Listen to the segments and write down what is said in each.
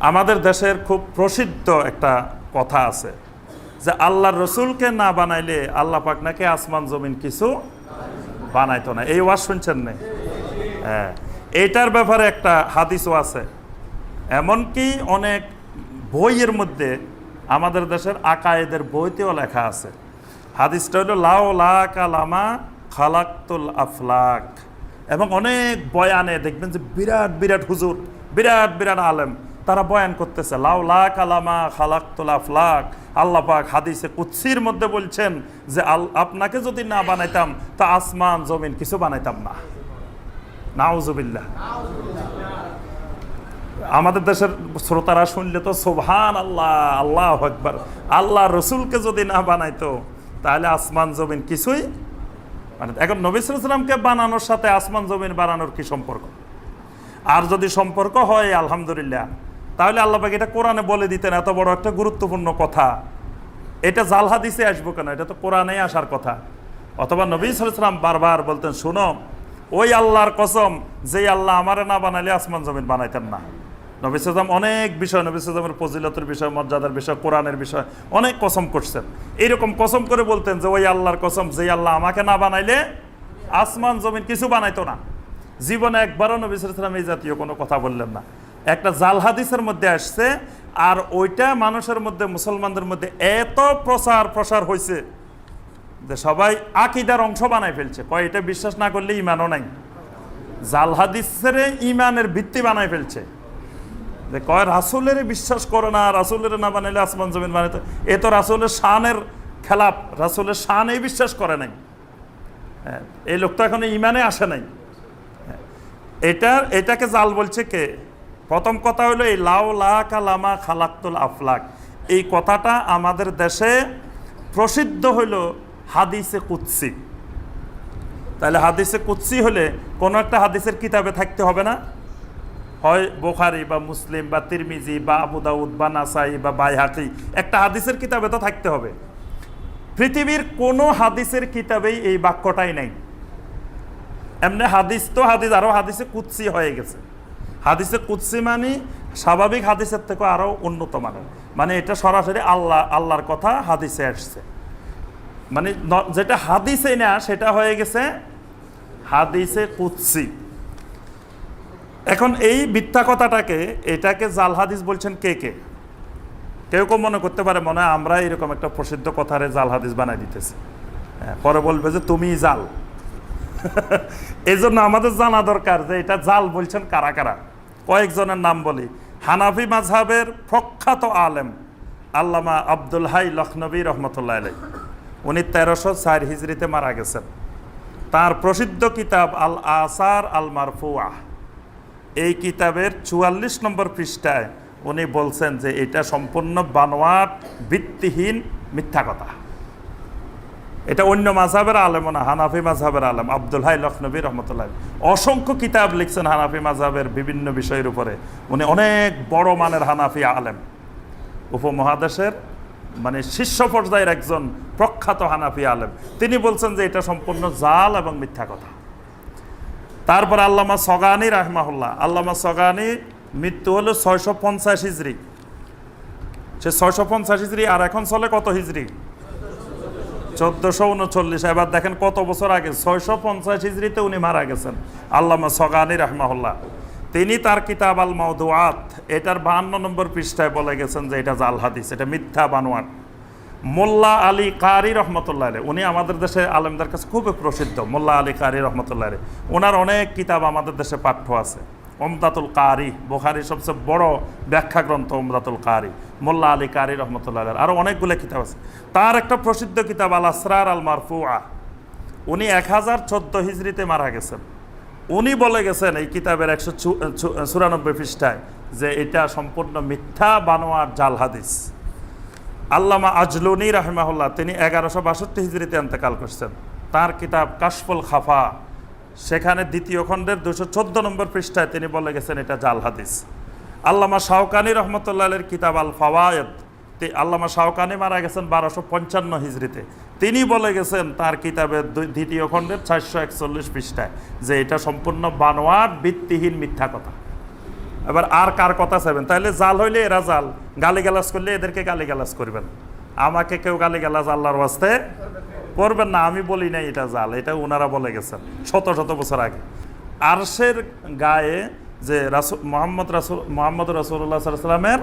আমাদের দেশের খুব প্রসিদ্ধ একটা কথা আছে যে আল্লাহর রসুলকে না বানাইলে আল্লাহ পাক নাকি আসমান, জমিন কিছু বানাইতো না। এই ওয়াজ শুনছেন না? হ্যাঁ। এইটার ব্যাপারে একটা হাদিসও আছে। এমনকি অনেক বইয়ের মধ্যে আমাদের দেশের আকায়েদের বইতেও লেখা আছে। হাদিসটা হলো লাও লা কালামা খালাক্তুল আফলাক। এবং অনেক বয়ানে দেখবেন যে বিরাট বিরাট হুজুর, বিরাট বিরাট আলেম। তারা বয়ান করতেছে, লাউ লা কালামা খালাক্তুল আফলাক। আল্লাহ পাক হাদিসে কুৎসির মধ্যে বলছেন যে, আল, আপনাকে যদি না বানাইতাম, তা আসমান, জমিন কিছু বানাইতাম না। নাউজুবিল্লাহ। আমাদের দেশের শ্রোতারা শুনলে তো সোভান আল্লাহ আল্লাহ একবার আল্লাহ রসুলকে যদি না বানাইতো, তাহলে আসমান, জমিন কিছুই মানে এখন নবিসামকে বানানোর সাথে আসমান, জমিন বানানোর কি সম্পর্ক? আর যদি সম্পর্ক হয়, আলহামদুলিল্লাহ তাহলে আল্লাহ পাক এটা কোরআনে বলে দিতেন, এত বড় একটা গুরুত্বপূর্ণ কথা। এটা জাল হাদিসে আসব কেন? এটা তো কোরআনে আসার কথা। অথবা নবী সালাম বারবার বলতেন, শুনো, ওই আল্লাহর কসম, যেই আল্লাহ আমারে না বানাইলে আসমান জমিন বানাইতেন না। নবী সালাম অনেক বিষয়, নবী সালামের ফজিলতের বিষয়, মর্যাদার বিষয়, কোরআনের বিষয়, অনেক কসম করছেন। এইরকম কসম করে বলতেন যে, ওই আল্লাহর কসম, যেই আল্লাহ আমাকে না বানাইলে আসমান জমিন কিছু বানাইতো না। জীবনে একবারও নবী সালাম এই জাতীয় কোনো কথা বললেন না। একটা জাল হাদিসের মধ্যে আসছে আর ওইটা মানুষের মধ্যে মুসলমানদের মধ্যে এত প্রচার প্রসার হয়েছে যে সবাই আকিদার অংশ বানাই ফেলছে। কয় এটা বিশ্বাস না করলে ইমানও নাই। জাল হাদিসের ইমানের ভিত্তি বানাই ফেলছে। যে কয় রাসুলের বিশ্বাস করে না রাসুলের না বানাইলে আসমান জমিন বানাইতে এ তো রাসুলের শানের খেলাপ রাসুলের শানে বিশ্বাস করে নাই। হ্যাঁ, এই লোকটা এখন ইমানে আসে নাই। হ্যাঁ, এটার এটাকে জাল বলছে কে? প্রথম কথা হলো এই লাউ লা কালামা খালাক্তুল আফলাক। এই কথাটা আমাদের দেশে প্রসিদ্ধ হইল হাদিসে কুৎসি তাহলে হাদিসে কুৎসি হলে কোনো একটা হাদিসের কিতাবে থাকতে হবে না? হয় বোখারি বা মুসলিম বা তিরমিজি বা আবু দাউদ বা নাসাই বা বাইহাকি, একটা হাদিসের কিতাবে তো থাকতে হবে। পৃথিবীর কোনো হাদিসের কিতাবেই এই বাক্যটাই নেই। এমনি হাদিস তো হাদিস আরও হাদিসে কুৎসি হয়ে গেছে। হাদিসে কুৎসি মানে স্বাভাবিক হাদিসের থেকে আরও উন্নত মানের মানে এটা সরাসরি আল্লাহ আল্লাহর কথা হাদিসে আসছে। মানে যেটা হাদিসে না সেটা হয়ে গেছে হাদিসে কুৎসি এখন এই মিথ্যা কথাটাকে এটাকে জাল হাদিস বলছেন কে কে? কেউ কেউ মনে করতে পারে মনে হয় আমরা এরকম একটা প্রসিদ্ধ কথারে জাল হাদিস বানাই দিতেছি। হ্যাঁ, পরে বলবে যে তুমি জাল। এই জন্য আমাদের জানা দরকার যে এটা জাল বলছেন কারা কারা। কয়েকজনের নাম বলি। হানাফি মাঝহাবের প্রখ্যাত আলেম আল্লামা আব্দুল হাই লখনবী রহমতুল্লাহ আলাই উনি তেরোশো চার হিজড়িতে মারা গেছেন। তার প্রসিদ্ধ কিতাব আল আসার আল মারফুয়া। এই কিতাবের চুয়াল্লিশ নম্বর পৃষ্ঠায় উনি বলছেন যে এটা সম্পূর্ণ বানোয়াট, ভিত্তিহীন মিথ্যা কথা। এটা অন্য মাঝহাবের আলেম না, হানাফি মাঝহাবের আলেম। আব্দুল হাই লখনবী রহমতুল্লাহ অসংখ্য কিতাব লিখছেন হানাফি মাঝহাবের বিভিন্ন বিষয়ের উপরে। উনি অনেক বড় মানের হানাফি আলেম। উপমহাদেশের মানে শীর্ষ পর্যায়ের একজন প্রখ্যাত হানাফি আলেম। তিনি বলছেন যে এটা সম্পূর্ণ জাল এবং মিথ্যা কথা। তারপর আল্লামা সগানি রাহমাহুল্লাহ। আল্লামা সগানি মৃত্যু হলো ছয়শো পঞ্চাশ হিজড়ি সে ছয়শো পঞ্চাশ হিজড়ি আর এখন চলে কত হিজড়ি চোদ্দশো উনচল্লিশ। এবার দেখেন কত বছর আগে, ছয়শো পঞ্চাশ হিজড়িতে উনি মারা গেছেন, আল্লামা সগানি রাহমাহুল্লাহ। তিনি তার কিতাব আল মাউদুয়াত এটার বাহান্ন নম্বর পৃষ্ঠায় বলে গেছেন যে এটা জাল হাদিস, এটা মিথ্যা বানোয়াট। মোল্লা আলী কারি রহমতুল্লাহ আলী উনি আমাদের দেশে আলেমদের কাছে খুবই প্রসিদ্ধ, মোল্লা আলী কারি রহমতুল্লাহ আলী ওনার অনেক কিতাব আমাদের দেশে পাঠ্য আছে। ওমদাতুল কারি, বোখারির সবচেয়ে বড় ব্যাখ্যা গ্রন্থ ওমদাতুল কারি। মোল্লা আলী কারি রহমতুল্লাহ আরও অনেকগুলো কিতাব আছে। তার একটা প্রসিদ্ধ কিতাব আল আসরার আল মারফুয়া উনি এক হাজার চোদ্দ হিজড়িতে মারা গেছেন। উনি বলে গেছেন এই কিতাবের একশো চুরানব্বই পৃষ্ঠায় যে এটা সম্পূর্ণ মিথ্যা বানোয়ার জাল হাদিস। আল্লামা আজলুনি রাহমাহুল্লাহ, তিনি এগারোশো বাষট্টি হিজড়িতে এন্তেকাল করছেন। তার কিতাব কাশফুল খাফা। সেখানে দ্বিতীয় খণ্ডের দুশো চোদ্দ নম্বর পৃষ্ঠায় তিনি বলে গেছেন এটা জাল হাদিস। আল্লামা শাহকানি রহমতুল্লাহের কিতাব আল ফাওয়ায়দ। আল্লামা শাহকানি মারা গেছেন বারোশো পঞ্চান্ন হিজড়িতে। তিনি বলে গেছেন তার কিতাবের দ্বিতীয় খণ্ডের চারশো একচল্লিশ পৃষ্ঠায় যে এটা সম্পূর্ণ বানোয়াট, ভিত্তিহীন মিথ্যা কথা। এবার আর কার কথা চাইবেন? তাহলে জাল হইলে এরা জাল, গালিগালাজ করলে এদেরকে গালিগালাজ করবেন। আমাকে কেউ গালিগালাজ আল্লাহর ওয়াস্তে করবেন না, আমি বলি নাই এটা জাল, এটা ওনারা বলে গেছেন শত শত বছর আগে। আরশের গায়ে যে রাসুল মোহাম্মদ রাসুল মোহাম্মদ রাসুল্লাহ সাল্লামের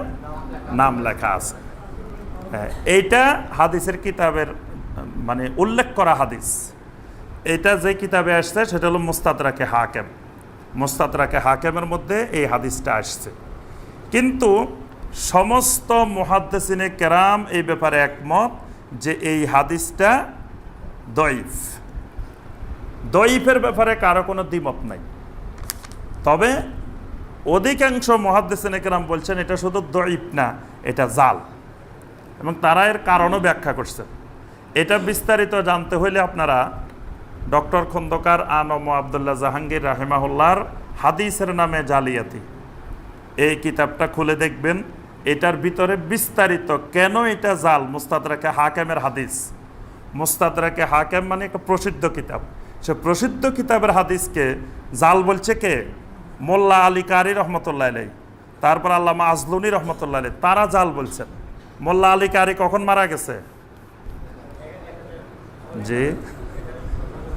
নাম লেখা আছে। হ্যাঁ, এইটা হাদিসের কিতাবের মানে উল্লেখ করা হাদিস। এটা যে কিতাবে আসছে সেটা হলো মুস্তাদরাকে হাকেম। মুস্তাদরাকে হাকেমের মধ্যে এই হাদিসটা আসছে। কিন্তু সমস্ত মুহাদ্দিসিনে কেরাম এই ব্যাপারে একমত যে এই হাদিসটা দইফ দইফের ব্যাপারে কারও কোনো দ্বিমত নাই। তবে অধিকাংশ মহাদ্দেশিনে কেরাম বলছেন, এটা শুধু দইফ না, এটা জাল। এবং তারা এর কারণও ব্যাখ্যা করছে। এটা বিস্তারিত জানতে হইলে আপনারা ডক্টর খন্দকার আনম আবদুল্লাহ জাহাঙ্গীর রাহেমাহুল্লার হাদিসের নামে জালিয়াতি। এই কিতাবটা খুলে দেখবেন, এটার ভিতরে বিস্তারিত কেন এটা জাল? মুস্তাদরাকে হাকেমের হাদিস। মুস্তাদরাকে হাকেম মানে একটা প্রসিদ্ধ কিতাব। সে প্রসিদ্ধ কিতাবের হাদিসকে জাল বলছে কে? মোল্লা আলী কারি রহমতুল্লাহ আলাই তারপর আল্লামা আজলুনি রহমতুল্লাহ আলাই তারা জাল বলছেন। মোল্লা আলী কারি কখন মারা গেছে? জি।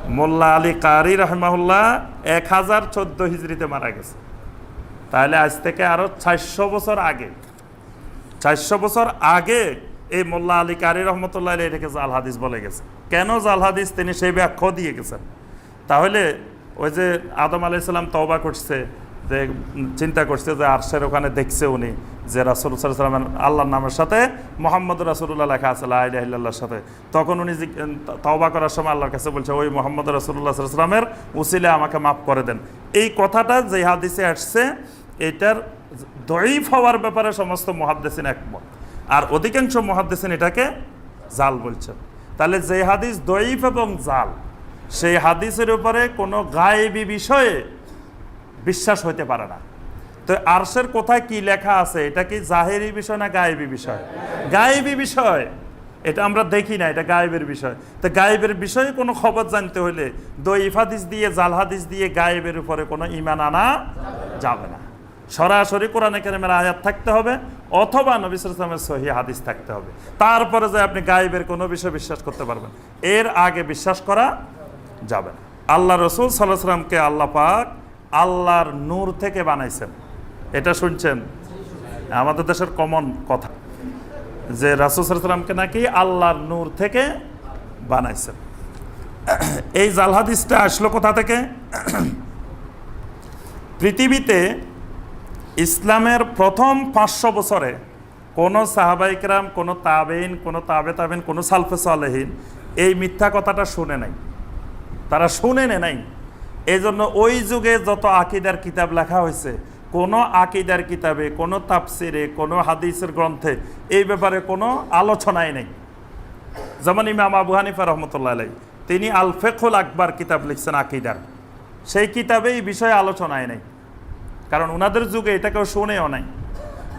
মোল্লা আলী কারি রহমাহুল্লাহ এক হাজার চোদ্দ হিজড়িতে মারা গেছে। তাহলে আজ থেকে আরও চারশো বছর আগে, চারশো বছর আগে এই মোল্লা আলী কারি রহমতুল্লাহ এটাকে জাল হাদিস বলে গেছে। কেন জাল হাদিস? তিনি সেই ব্যাখ্যা দিয়ে গেছেন। তাহলে ওই যে আদম আলাইসাল্লাম তওবা করছে, যে চিন্তা করছে যে আরশের ওখানে দেখছে উনি যে রাসুল সাল্লামের আল্লাহর নামের সাথে মোহাম্মদ রাসুল্লাহ লেখা আছে আল্লাহর সাথে। তখন উনি তওবা করার সময় আল্লাহর কাছে বলছে, ওই মোহাম্মদ রাসুল্লাহ সাল্লামের উসিলে আমাকে মাফ করে দেন। এই কথাটা যে হাদিসে আসছে, এটার দইফ হওয়ার ব্যাপারে সমস্ত মহাদ্দেসিন একমত। আর অধিকাংশ মহাদ্দেসিন এটাকে জাল বলছেন তাহলে যে হাদিস দইফ এবং জাল সেই হাদিসের উপরে কোনো গায়েবী বিষয়ে বিশ্বাস হইতে পারে না। তো আরশের কোথায় কি লেখা আছে, এটা কি জাহেরি বিষয় না গায়েবী বিষয়? গায়েবী বিষয়। এটা আমরা দেখি না, এটা গায়েবের বিষয়। তো গায়েবের বিষয়ে কোনো খবর জানতে হলে দইফ হাদিস দিয়ে, জাল হাদিস দিয়ে গায়েবের উপরে কোনো ইমান আনা যাবে না। সরাসরি কোরআনে কেরামের আয়াত থাকতে হবে, অথবা নবী সালামের সহি হাদিস থাকতে হবে। তারপরে যে আপনি গায়েবের কোনো বিষয় বিশ্বাস করতে পারবেন, এর আগে বিশ্বাস করা যাবে না। আল্লাহ রসুল সাল্লাহ সাল্লামকে আল্লাহ পাক আল্লাহর নূর থেকে বানাইছেন। এটা শুনছেন? আমাদের দেশের কমন কথা। যে রাসুল সাল্লামকে নাকি আল্লাহর নূর থেকে বানাইছেন। এই জালহাদিসটা আসলো কোথা থেকে? পৃথিবীতে ইসলামের প্রথম পাঁচশো বছরে কোনো সাহাবাইকরাম কোনো তাবেইন কোনো তাবে তাবেন কোনো সালফে সালেহীন এই মিথ্যা কথাটা শুনে নাই। তারা শুনে নে নাই। এই জন্য ওই যুগে যত আকিদার কিতাব লেখা হয়েছে, কোনো আকিদার কিতাবে, কোনো তাপসিরে কোনো হাদিসের গ্রন্থে এই ব্যাপারে কোনো আলোচনাই নেই। যেমন ইমাম আবু হানিফা রহমতুল্লাহ আলাই তিনি আল ফেকুল আকবর কিতাব লিখছেন আকিদার। সেই কিতাবে এই বিষয়ে আলোচনায় নেই। কারণ ওনাদের যুগে এটা কেউ শুনেও নাই।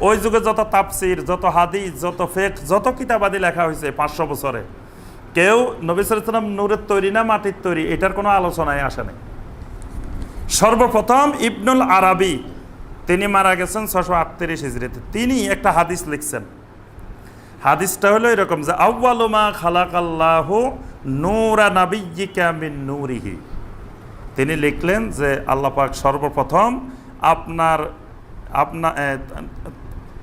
ওই যুগে যত তাপসির যত হাদিস, যত ফেক যত কিতাবাদি লেখা হয়েছে পাঁচশো বছরে কেউ নবী সালাম নূরের তৈরি না মাটির তৈরি, এটার কোনো আলোচনায় আসে নাই। সর্বপ্রথম ইবনুল আরাবি, তিনি মারা গেছেন ছশো আটত্রিশ হিজড়িতে। তিনি একটা হাদিস লিখছেন। হাদিসটা হলো এরকম যে আউ্বালুমা খালাকাল্লাহ নূরা নাবিয়িকা মিন নূরিহি। তিনি লিখলেন যে, আল্লাহ পাক সর্বপ্রথম আপনার আপনার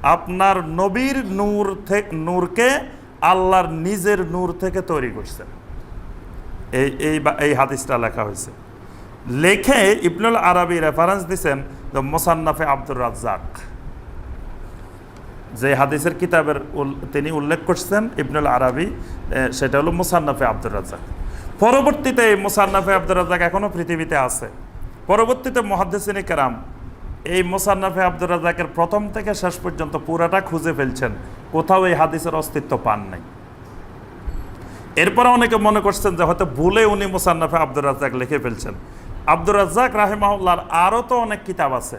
আপনার নবীর নূর থেকে নূরকে আল্লাহর নিজের নূর থেকে তৈরি করছেন এই এই এই হাদিসটা লেখা হয়েছে। লেখে ইবনুল আরবি রেফারেন্স দিছেন দ্য মোসান্নাফে আব্দুর রাজ্জাক। যে হাদিসের কিতাবের তিনি উল্লেখ করছেন ইবনুল আরবি সেটা হলো মোসান্নাফে আব্দুর রাজ্জাক। পরবর্তীতে এই মুসান্নাফে আব্দুর রাজ্জাক এখনও পৃথিবীতে আছে। পরবর্তীতে মহাদ্দেসিনী কেরাম এই মোসান্নাফে আব্দুর রাজ্জাকের প্রথম থেকে শেষ পর্যন্ত পুরাটা খুঁজে ফেলছেন কোথাও এই হাদিসের অস্তিত্ব পান নাই। এরপরে অনেকে মনে করছেন যে হয়তো ভুলে উনি মুসান্নাফে আব্দুর রাজ্জাক লিখে ফেলছেন। আব্দুর রাজ্জাক রাহেমাহুল্লার আরও তো অনেক কিতাব আছে।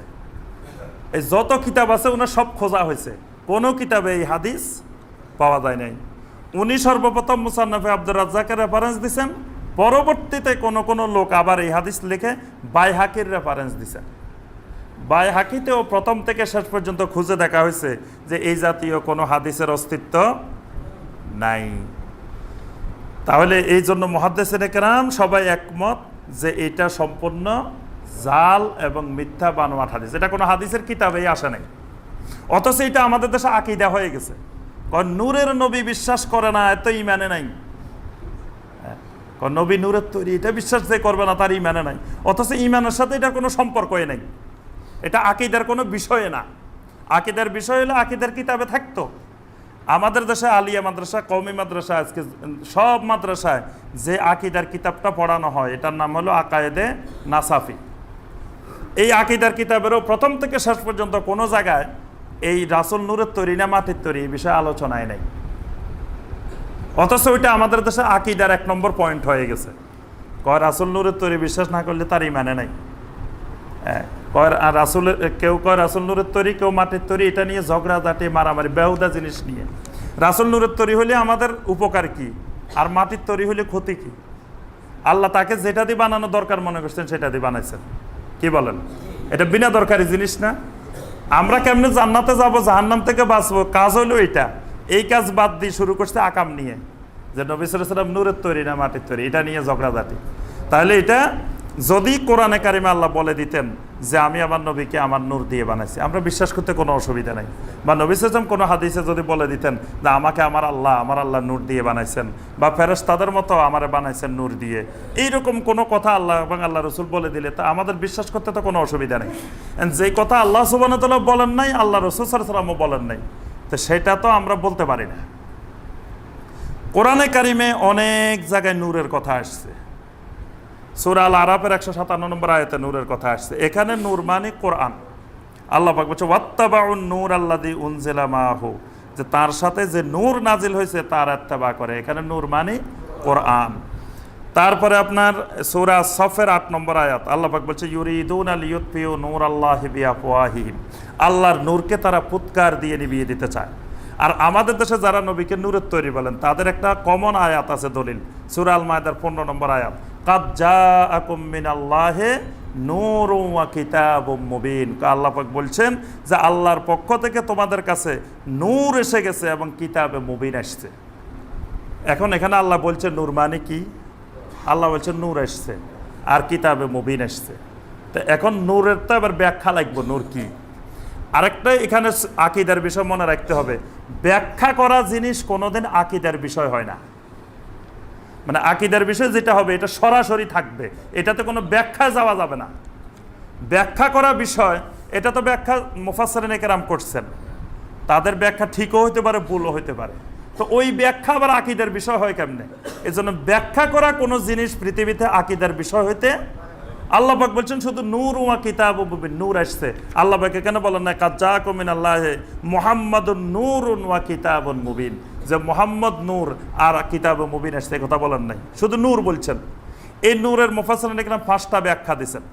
এই যত কিতাব আছে ওনার সব খোঁজা হয়েছে। কোনো কিতাবে এই হাদিস পাওয়া যায় নাই। উনি সর্বপ্রথম মুসান্নাফে আব্দুর রাজ্জাকের রেফারেন্স দিছেন। পরবর্তীতে কোনো কোনো লোক আবার এই হাদিস লিখে বাইহাকির রেফারেন্স দিছেন বাই হাকিতেও প্রথম থেকে শেষ পর্যন্ত খুঁজে দেখা হয়েছে যে এই জাতীয় কোনো হাদিসের অস্তিত্ব নাই। তাহলে এই জন্য মহাদ্দেশের কেরাম সবাই একমত যে এটা সম্পূর্ণ জাল এবং মিথ্যা বানোয়াট হাদিস। এটা কোনো হাদিসের কিতাবেই আসে নাই। অথচ এটা আমাদের দেশে আকিদা হয়ে গেছে। নূরের নবী বিশ্বাস করে না এত ইমানে নাই। হ্যাঁ, নবী নূরের তৈরি এটা বিশ্বাস যে করবে না তার ইমানে নাই। অথচ ইমানের সাথে এটা কোনো সম্পর্কই নাই। এটা আকিদার কোনো বিষয় না। আকিদার বিষয় হলে আকিদার কিতাবে থাকতো। আমাদের দেশে আলিয়া মাদ্রাসা কৌমি মাদ্রাসা, আজকে সব মাদ্রাসায় যে আকিদার কিতাবটা পড়ানো হয়, এটার নাম হলো আকায়েদে নাসাফি। এই আকিদার কিতাবেরও প্রথম থেকে শেষ পর্যন্ত কোনো জায়গায় এই রাসুল নূরের তৈরি না মাটির তৈরি এই বিষয়ে আলোচনায় নেই। অথচ ওইটা আমাদের দেশে আকিদার এক নম্বর পয়েন্ট হয়ে গেছে। কয় রাসুল নূরের তৈরি বিশ্বাস না করলে তার ইমানে নাই। হ্যাঁ। কয় আর রাসুলের কেউ কয় রাসুল নুরের তৈরি, কেউ মাটির তৈরি, এটা নিয়ে ঝগড়া জাটি মারামারি, বেহুদা জিনিস নিয়ে। রাসুল নুরের তৈরি হলে আমাদের উপকার কি? আর মাটির তৈরি হলে ক্ষতি কি? আল্লাহ তাকে যেটা দিয়ে বানানো দরকার মনে করছেন, সেটা দিয়ে বানাইছেন। কি বলেন? এটা বিনা দরকারি জিনিস না। আমরা কেমনে জান্নাতে যাব, জাহান্নাম থেকে বাঁচবো? কাজ হলো এটা এই কাজ বাদ দিয়ে শুরু করছে আকাম নিয়ে। যে নবী সালাম নূরের তৈরি না মাটির তৈরি, এটা নিয়ে ঝগড়া ঝগড়াঝাটি তাহলে এটা যদি কোরআনে কারিমে আল্লাহ বলে দিতেন যে আমি আমার নবীকে আমার নূর দিয়ে বানাইছি, আমরা বিশ্বাস করতে কোনো অসুবিধা নাই। বা নবী সালাম কোনো হাদিসে যদি বলে দিতেন যে আমাকে আমার আল্লাহ আমার আল্লাহ নূর দিয়ে বানাইছেন, বা ফেরেস তাদের মতো আমারে বানাইছেন নূর দিয়ে, এইরকম কোনো কথা আল্লাহ এবং আল্লাহ রসুল বলে দিলে তা আমাদের বিশ্বাস করতে তো কোনো অসুবিধা নেই। যেই কথা আল্লাহ সুবান বলেন নাই, আল্লাহ রসুল সালামও বলেন নাই। তো সেটা তো আমরা বলতে পারি না। কোরআনে কারিমে অনেক জায়গায় নূরের কথা আসছে। সুরাল আরাফের একশো সাতান্ন নম্বর আয়তে নূরের কথা আসছে। এখানে নূর মানে কোরআন। আল্লাহ পাক বলছে, ওয়াত্তাবাউন নূর আল্লাদি উনজেলা মাহু। যে তার সাথে যে নূর নাজিল হয়েছে, তার আত্মাবা করে। এখানে নূর মানে কোরআন। তারপরে আপনার সূরা সফের আট নম্বর আয়াত, আল্লাহ পাক বলছে, ইউরিদুন আল ইউতফিউ নূর আল্লাহ বিআফওয়াহিহিম। আল্লাহর নূরকে তারা ফুৎকার দিয়ে নিবিয়ে দিতে চায়। আর আমাদের দেশে যারা নবীকে নূরের তৈরি বলেন, তাদের একটা কমন আয়াত আছে দলিল, সূরা আল মায়দার পনেরো নম্বর আয়াত। কাদ জাআকুম মিনাল্লাহি নূরুম ওয়া কিতাবুম মুবিন। আল্লাহ বলছেন যে আল্লাহর পক্ষ থেকে তোমাদের কাছে নূর এসে গেছে এবং কিতাবে মুবিন আসছে। এখন এখানে আল্লাহ বলছে, নূর মানে কি? আল্লাহ বলছে, নূর এসছে আর কিতাবে মুবিন এসছে তো এখন নূরের তো আবার ব্যাখ্যা লাগবে, নূর কি? আরেকটা এখানে আকিদার বিষয় মনে রাখতে হবে। ব্যাখ্যা করা জিনিস কোনোদিন আকিদার বিষয় হয় না। মানে আকিদার বিষয় যেটা হবে, এটা সরাসরি থাকবে। এটাতে কোনো ব্যাখ্যা যাওয়া যাবে না। ব্যাখ্যা করা বিষয়, এটা তো ব্যাখ্যা মুফাসরিন কেরাম করছেন। তাদের ব্যাখ্যা ঠিকও হতে পারে, ভুলও হতে পারে। তো ওই ব্যাখ্যা আবার আকিদের বিষয় হয় কেমনে? এজন্য জন্য ব্যাখ্যা করা কোনো জিনিস পৃথিবীতে আকিদার বিষয় হইতে আল্লাহ পাক বলছেন, শুধু নূর উমা কিতাব নূর আসছে। আল্লাহ পাক কেন বলেন না কাজা কমিন আল্লাহ মোহাম্মদ নূর ওয়া কিতাব মুবিন। যে মোহাম্মদ নূর আর কিতাব মুবিন আসছে কথা বলেন নাই। শুধু নূর বলছেন। এই নূরের মুফাসরিন এখানে পাঁচটা ব্যাখ্যা দিছেন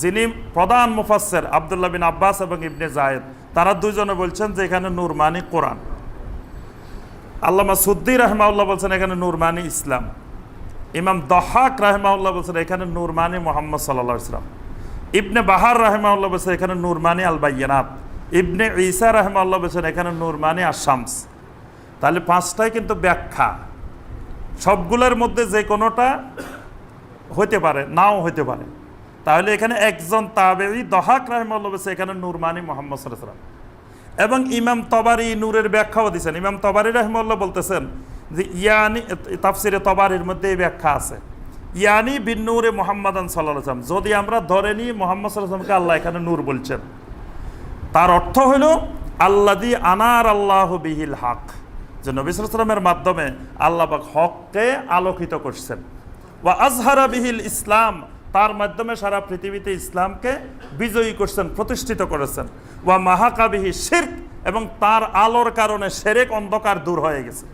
যিনি প্রধান মুফাসসির আব্দুল্লাহ বিন আব্বাস এবং ইবনে জায়েদ তারা দুইজনে বলছেন যে এখানে নূর মানে কোরআন। আল্লামা সুদ্দি রহমাউল্লাহ বলছেন, এখানে নূর মানে ইসলাম। ইমাম দহাক রাহমাউল্লাহ বলছেন, এখানে নূর মানে মোহাম্মদ সাল্লাহ ইসলাম ইবনে বাহার রাহমাউল্লাহ বলছেন, এখানে নূর মানে আল বাইয়ানাত ইবনে ঈসা রাহমাউল্লাহ বলছেন, এখানে নূর মানে আশামস তাহলে পাঁচটাই কিন্তু ব্যাখ্যা। সবগুলোর মধ্যে যে কোনোটা হতে পারে, নাও হইতে পারে। তাহলে এখানে একজন তাবেই দহাক রাহমাউল্লাহ বলছে, এখানে নূর মানে মোহাম্মদ সাল্লাহ এবং ইমাম তবারি নূরের ব্যাখ্যাও দিচ্ছেন ইমাম তবারি রহমাল্লাহ বলতেছেন যে ইয়ানি, তাফসিরে তবারির মধ্যে এই ব্যাখ্যা আছে। ইয়ানি বিন নূরে মোহাম্মদান সাল্লাহ আসলাম যদি আমরা ধরে নিই, মোহাম্মদ সাল্লামকে আল্লাহ এখানে নূর বলছেন। তার অর্থ হলো আল্লাদি আনার আল্লাহ বিহিল হক। যে নবী সাল্লামের মাধ্যমে আল্লাহবাক হককে আলোকিত করছেন। ওয়া আজহারা বিহিল ইসলাম, তার মাধ্যমে সারা পৃথিবীতে ইসলামকে বিজয়ী করছেন, প্রতিষ্ঠিত করেছেন। ওয়া মাহাকাবিহি শির্ক, এবং তার আলোর কারণে সেরেক অন্ধকার দূর হয়ে গেছে।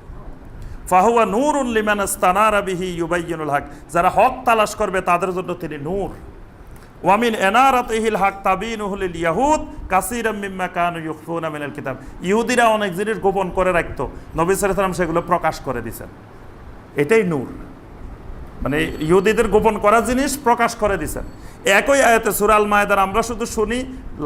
ফাহুয়া নূর উল্লিমান স্তানারা বিহি ইউবাইনুল হক। যারা হক তালাশ করবে, তাদের জন্য তিনি নূর। ওয়ামিন এনারাতহিল হাক তাবিন উহলিল ইয়াহুদ, কাসিরাম মিম্মা কান ইউফুন আমিনাল কিতাব। ইহুদিরা অনেক জিনিস গোপন করে রাখতো। নবী আলাইহি সেগুলো প্রকাশ করে দিয়েছেন এটাই নূর। মানে ইহুদিদের গোপন করা জিনিস প্রকাশ করে দিছেন একই আয়াতে সুরাল মায়েদার আমরা শুধু শুনি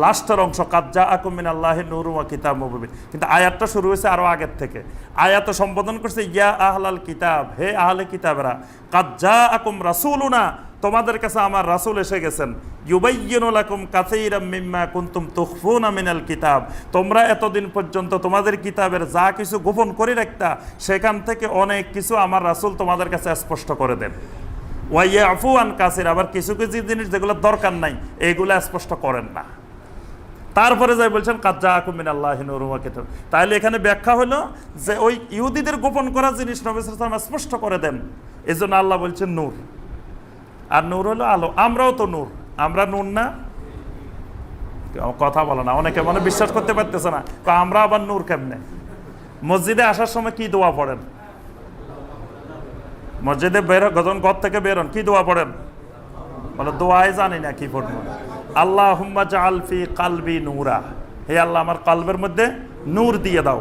লাস্টের অংশ কাজ্জা আকুমিন আল্লাহ নুর ওয়া কিতাব মুবিন। কিন্তু আয়াতটা শুরু হয়েছে আরও আগের থেকে। আয়াত সম্বোধন করছে, ইয়া আহলাল কিতাব, হে আহলে কিতাবরা কাজ্জা আকুম রাসূলুনা তোমাদের কাছে আমার রাসূল এসে গেছেন। মিনাল কিতাব। তোমরা এতদিন পর্যন্ত তোমাদের কিতাবের যা কিছু গোপন করে রাখতা, সেখান থেকে অনেক কিছু আমার রাসূল তোমাদের কাছে স্পষ্ট করে দেন। ওয়াইয়া আফু আন কাসির, আবার কিছু কিছু জিনিস যেগুলো দরকার নাই এইগুলো স্পষ্ট করেন না। তারপরে যাই বলছেন কাজ্জা আকুমিন আল্লাহ তাহলে এখানে ব্যাখ্যা হলো যে ওই ইহুদিদের গোপন করা জিনিস নবী সাল্লাল্লাহু স্পষ্ট করে দেন। এই জন্য আল্লাহ বলছেন, নূর। আর নূর হলো আলো। আমরাও তো নূর। আমরা নূর না? কথা বলো না, অনেকে মনে বিশ্বাস করতে পারতেছে না। তো আমরা আবার নূর কেমনে? মসজিদে আসার সময় কি দোয়া পড়েন? মসজিদে বের গজন ঘর থেকে বেরোন কি দোয়া পড়েন? বলে, দোয়াই জানি না কি পড়ব। আল্লাহ হুম্মা জালফি কালবি নূরা। হে আল্লাহ, আমার কালবের মধ্যে নূর দিয়ে দাও।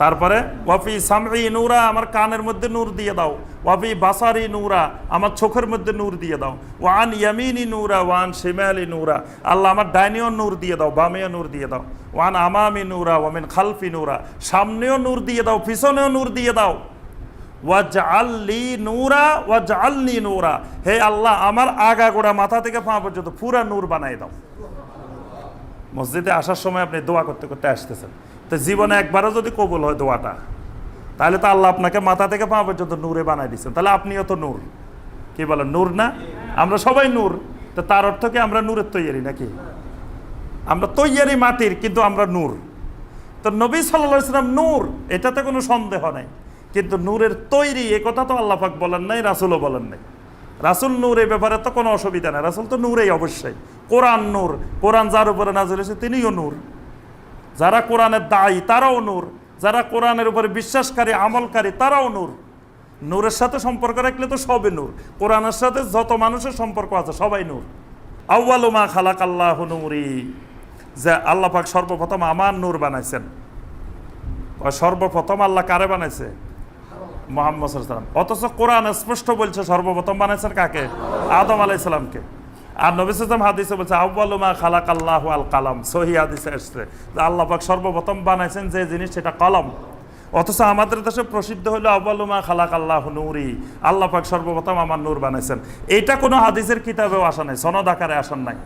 তারপরে ওয়াফি সামি নূরা, আমার কানের মধ্যে নূর দিয়ে দাও। ওয়াফি বাসারি নূরা আমার চোখের মধ্যে নূর দিয়ে দাও ওয়ান ইয়ামিনি নূরা ওয়ান শিমালি নূরা আল্লাহ আমার ডাইনিও নূর দিয়ে দাও বামেও নূর দিয়ে দাও ওয়ান আমামি নূরা ওয়ামিন খালফি নূরা সামনেও নূর দিয়ে দাও পিছনেও নূর দিয়ে দাও ওয়াজআল্লি নূরা ওয়াজআলনি নূরা হে আল্লাহ আমার আগা গোড়া মাথা থেকে পা পর্যন্ত পুরা নূর বানাই দাও মসজিদে আসার সময় আপনি দোয়া করতে করতে আসতেছেন তো জীবনে একবারও যদি কবুল হয় দোয়াটা তাহলে তো আল্লাহ আপনাকে মাথা থেকে পা পর্যন্ত নূরে বানাই দিচ্ছেন তাহলে আপনিও তো নূর। কি বলেন নূর না? আমরা সবাই নূর। তো তার অর্থ কি আমরা নূরের তৈয়ারি নাকি? আমরা তৈয়ারি মাটির, কিন্তু আমরা নূর। তো নবী সাল্লাহ ইসলাম নূর, এটাতে কোনো সন্দেহ নাই। কিন্তু নূরের তৈরি, এ কথা তো আল্লাপাক বলেন নাই, রাসুলও বলেন নাই। রাসুল নূর এ ব্যাপারে তো কোনো অসুবিধা নেই। রাসুল তো নূরেই অবশ্যই। কোরআন নূর। কোরআন যার উপরে নাজিল হয়েছে তিনিও নূর। যারা কোরআনের দায়ী, তারাও নূর। যারা কোরআনের উপরে বিশ্বাসকারী, আমলকারী, তারাও নূর। নূরের সাথে সম্পর্ক রাখলে তো সবে নূর। কোরআনের সাথে যত মানুষের সম্পর্ক আছে, সবাই নূর। আউ্বালুমা খালাক আল্লাহ নূরি। যে আল্লাহ পাক সর্বপ্রথম আমার নূর বানাইছেন। সর্বপ্রথম আল্লাহ কারে বানাইছে? মোহাম্মদ অথচ কোরআন স্পষ্ট বলছে সর্বপ্রথম বানাইছেন কাকে? আদম আলাইসালামকে আর নবী সাল্লাম হাদিসে বলছে আউ্বালুমা খালাক আল্লাহ আল কালাম। সহি হাদিসে এসছে আল্লাহ পাক সর্বপ্রথম বানাইছেন যে জিনিস সেটা কলম। অথচ আমাদের দেশে প্রসিদ্ধ হলো আব্বালুমা খালাক আল্লাহ নূরি। আল্লাহ পাক সর্বপ্রথম আমার নূর বানাইছেন। এইটা কোনো হাদিসের কিতাবেও আসা নাই, সনদ আকারে আসান নাই।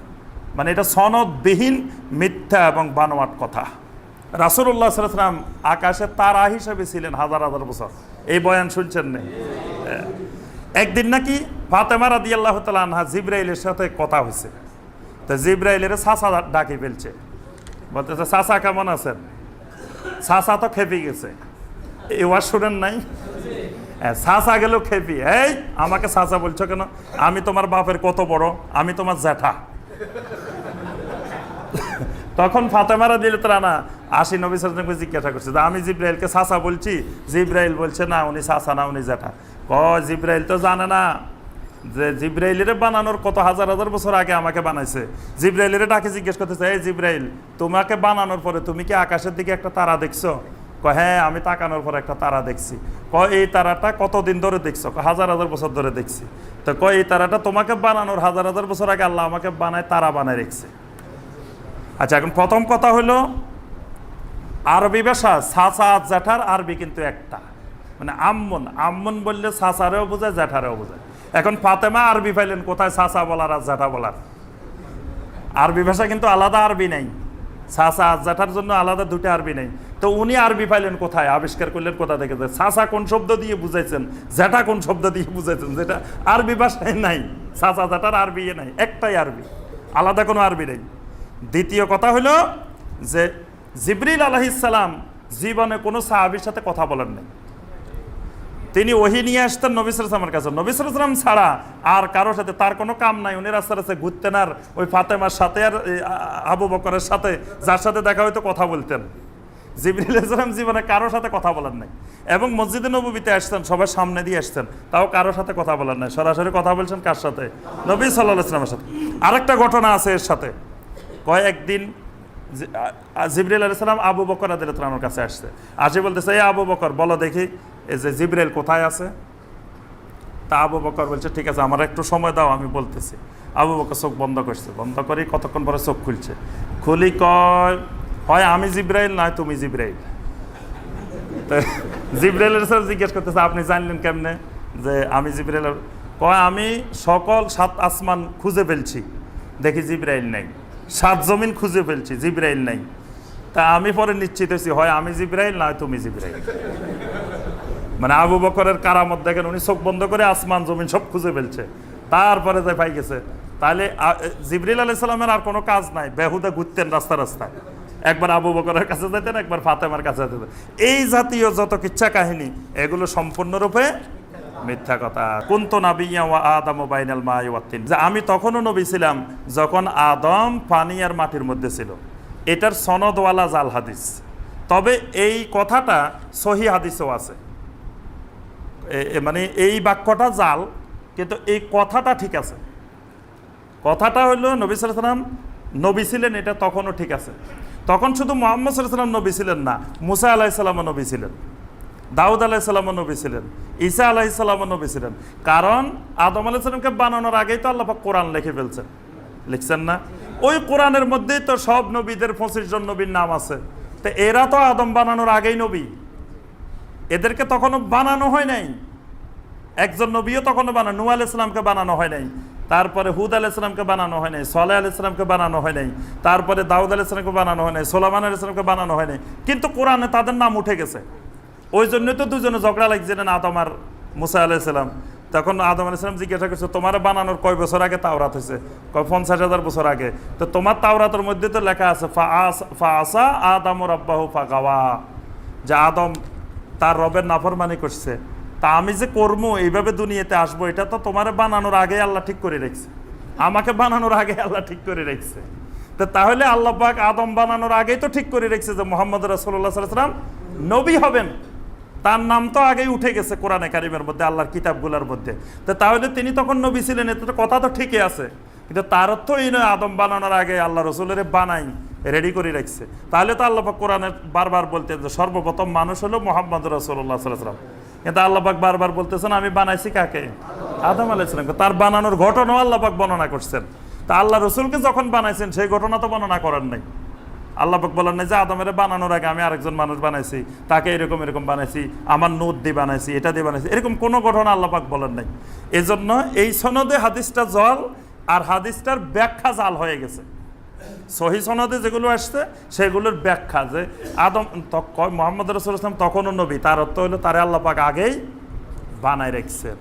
মানে এটা সনদবিহীন মিথ্যা এবং বানোয়াট কথা। রাসুল্লাহ সাল্লাম আকাশে তারা হিসেবে ছিলেন হাজার হাজার বছর। এই বয়ান শুনছেন নেই একদিন নাকি ফাতেমা রাদি আল্লাহ আনহা জিব্রাইলের সাথে কথা হয়েছে তো জিব্রাইলের সাসা ডাকি ফেলছে। বলতেছে সাসা কেমন আছেন? সাসা তো খেপে গেছে। এই ওয়াজ শুনেন নাই? হ্যাঁ, সাসা গেল খেপি। এই আমাকে সাসা বলছো কেন? আমি তোমার বাপের কত বড়? আমি তোমার জ্যাঠা। তখন ফাতেমারা দিলে তারা না আশি নবী সালামকে জিজ্ঞাসা করছে আমি জিব্রাইলকে সাসা বলছি? জিব্রাইল বলছে না উনি সাসা না উনি জ্যাঠা। ক জিব্রাইল তো জানে না। যে জিব্রাইলের বানানোর কত হাজার হাজার বছর আগে আমাকে বানাইছে। জিব্রাইলের ডাকে জিজ্ঞেস করতেছে, এই জিব্রাইল, তোমাকে বানানোর পরে তুমি কি আকাশের দিকে একটা তারা দেখছ? ক হ্যাঁ আমি তাকানোর পর একটা তারা দেখছি। ক এই তারাটা কতদিন ধরে দেখছ? হাজার হাজার বছর ধরে দেখছি। তো ক এই তারাটা তোমাকে বানানোর হাজার হাজার বছর আগে আল্লাহ আমাকে বানায়, তারা বানায় রেখছে। আচ্ছা এখন প্রথম কথা হলো, আরবি ভাষা সাসা জ্যাঠার আরবি কিন্তু একটা। মানে আম্মন আম্মন বললে সাসারেও বোঝায়, জ্যাঠারেও বোঝায়। এখন ফাতেমা আরবি পাইলেন কোথায় সাসা বলার আর জ্যাঠা বলার? আরবি ভাষা কিন্তু আলাদা আরবি নেই। সাসা জ্যাঠার জন্য আলাদা দুটো আরবি নেই। তো উনি আরবি পাইলেন কোথায়? আবিষ্কার করলেন কোথা থেকে? সাসা কোন শব্দ দিয়ে বুঝাইছেন? জ্যাঠা কোন শব্দ দিয়ে বুঝাইছেন? যেটা আরবি ভাষায় নাই। সাসা জ্যাঠার আরবি নাই। একটাই আরবি। আলাদা কোনো আরবি নেই। দ্বিতীয় কথা হলো যে জিবরিল আলহিসাল্লাম জীবনে কোনো সাহাবির সাথে কথা বলেন নাই। তিনি ওহি নিয়ে আসতেন নবিসামের কাছে। নবিসাম ছাড়া আর কারোর সাথে তার কোনো কাম নাই। উনি রাস্তা রাস্তায় ঘুরতেন আর ওই ফাতেমার সাথে আর আবু বকরের সাথে যার সাথে দেখা হয়তো কথা বলতেন। জিবরিল জীবনে কারোর সাথে কথা বলার নাই। এবং মসজিদে নবীতে আসতেন, সবার সামনে দিয়ে আসতেন, তাও কারোর সাথে কথা বলার নাই। সরাসরি কথা বলছেন কার সাথে? নবী সাল্লাহ ইসলামের সাথে। আরেকটা ঘটনা আছে এর সাথে। কয়েকদিন জিবরিল আলাইসালাম আবু বকর আদিলামের কাছে আসছে। আসে বলতেছে এই আবু বকর, বলো দেখি, এই যে জিব্রাইল কোথায় আছে? তা আবু বকর বলছে, ঠিক আছে, আমার একটু সময় দাও, আমি বলতেছি। আবু বকর চোখ বন্ধ করছে, বন্ধ করে কতক্ষণ পরে চোখ খুলছে। খুলি কয়, হয় আমি জিব্রাইল, নয় তুমি জিব্রাইল? তো জিব্রাইলের স্যার জিজ্ঞেস করতেছে, আপনি জানলেন কেমনে যে আমি জিব্রাইল? কয়, আমি সকল সাত আসমান খুঁজে ফেলছি, দেখি জিব্রাইল নাই। সাত জমিন খুঁজে ফেলছি, জিব্রাইল নাই। তা আমি পরে নিশ্চিত হয়েছি, হয় আমি জিব্রাইল, নয় তুমি জিব্রাইল। মানে আবু বকরের কারামত দেখেন, উনি চোখ বন্ধ করে আসমান, জমিন সব খুঁজে ফেলছে। তারপরে যে পাই গেছে। তাহলে জিবরিল আলাইহিস সালামের আর কোনো কাজ নাই, বেহুদা ঘুরতেন রাস্তা রাস্তায় একবার আবু বকরের কাছে যেতেন, একবার ফাতেমার কাছে যেতেন। এই জাতীয় যত কিচ্ছা কাহিনী, এগুলো সম্পূর্ণরূপে মিথ্যা কথা। কুন্ত ওয়া আদম বাইনাল মা ওয়াত্তিন যে আমি তখনও নবী ছিলাম, যখন আদম পানি আর মাটির মধ্যে ছিল। এটার সনদওয়ালা জাল হাদিস। তবে এই কথাটা সহি হাদিসও আছে। মানে এই বাক্যটা জাল, কিন্তু এই কথাটা ঠিক আছে। কথাটা হলো নবী সাল্লাম নবী ছিলেন, এটা তখনও ঠিক আছে। তখন শুধু মোহাম্মদ সাল্লাম নবী ছিলেন না, মুসা আলাহিসাল্লামও নবী ছিলেন। দাউদ আলাহিসাল্লামও নবী ছিলেন, ঈসা আলাহিসাল্লামও নবী ছিলেন। কারণ আদম আলাহিসাল্লামকে বানানোর আগেই তো আল্লাপাক কোরআন লিখে ফেলছেন। লিখছেন না? ওই কোরআনের মধ্যেই তো সব নবীদের পঁচিশ জন নবীর নাম আছে। তো এরা তো আদম বানানোর আগেই নবী। এদেরকে তখনও বানানো হয় নাই। একজন নবীও তখনও বানানো নু আল বানানো হয় নাই। তারপরে হুদ আল ইসলামকে বানানো হয় নাই সোলে আল বানানো হয় নাই। তারপরে দাউদ আল বানানো হয় নাই, সোলামান আল বানানো হয় নাই। কিন্তু কোরআনে তাদের নাম উঠে গেছে। ওই জন্যই তো দুজনে ঝগড়া লাগছিলেন আদম আর মুসা আলাহ ইসলাম তখন আদম আলাহ ইসলাম জিজ্ঞাসা করছে, তোমার বানানোর কয় বছর আগে তাওরাত হয়েছে? কয়, পঞ্চাশ হাজার বছর আগে। তো তোমার তাওরাতের মধ্যে তো লেখা আছে, ফা আস- আদম রব্বাহু ফা গাওয়া যে আদম তার রবের নাফরমানি করছে। তা আমি যে কর্ম এইভাবে দুনিয়াতে আসব, এটা তো তোমার বানানোর আগে আল্লাহ ঠিক করে রেখেছে। আমাকে বানানোর আগে আল্লাহ ঠিক করে রেখেছে। তো তাহলে আল্লাহ আদম বানানোর আগেই তো ঠিক করে রেখেছে যে মোহাম্মদ রাসুল্লাহ সাল্লাম নবী হবেন। তার নাম তো আগেই উঠে গেছে কোরআনে কারিমের মধ্যে, আল্লাহর কিতাবগুলোর মধ্যে। তো তাহলে তিনি তখন নবী ছিলেন, এতে তো কথা তো ঠিকই আছে। কিন্তু তার অর্থ এই নয়, আদম বানানোর আগে আল্লাহ রসুলের বানাই রেডি করে রাখছে। তাহলে তো আল্লাহ কোরআনে বারবার বলতেন যে সর্বপ্রথম মানুষ হলো মোহাম্মদ রসুল্লাহ সাল্লাম কিন্তু আল্লাপাক বারবার বলতেছেন, আমি বানাইছি কাকে? আদম আলাইসালামকে তার বানানোর ঘটনাও আল্লাপাক বর্ণনা করছেন। তা আল্লাহ রসুলকে যখন বানাইছেন, সেই ঘটনা তো বর্ণনা করার নাই। আল্লাপাক বলেন নাই যে আদমের বানানোর আগে আমি আরেকজন মানুষ বানাইছি, তাকে এরকম এরকম বানাইছি, আমার নোট দিয়ে বানাইছি, এটা দিয়ে বানাইছি, এরকম কোনো ঘটনা আল্লাপাক বলেন নাই। এজন্য এই সনদে হাদিসটা জল আর হাদিসটার ব্যাখ্যা জাল হয়ে গেছে। সহি সনদে যেগুলো আসছে, সেগুলোর ব্যাখ্যা যে আদম মোহাম্মদ রসুল ইসলাম তখনও নবী, তার অর্থ হলো তারে আল্লাহ পাক আগেই বানায় রেখেছেন।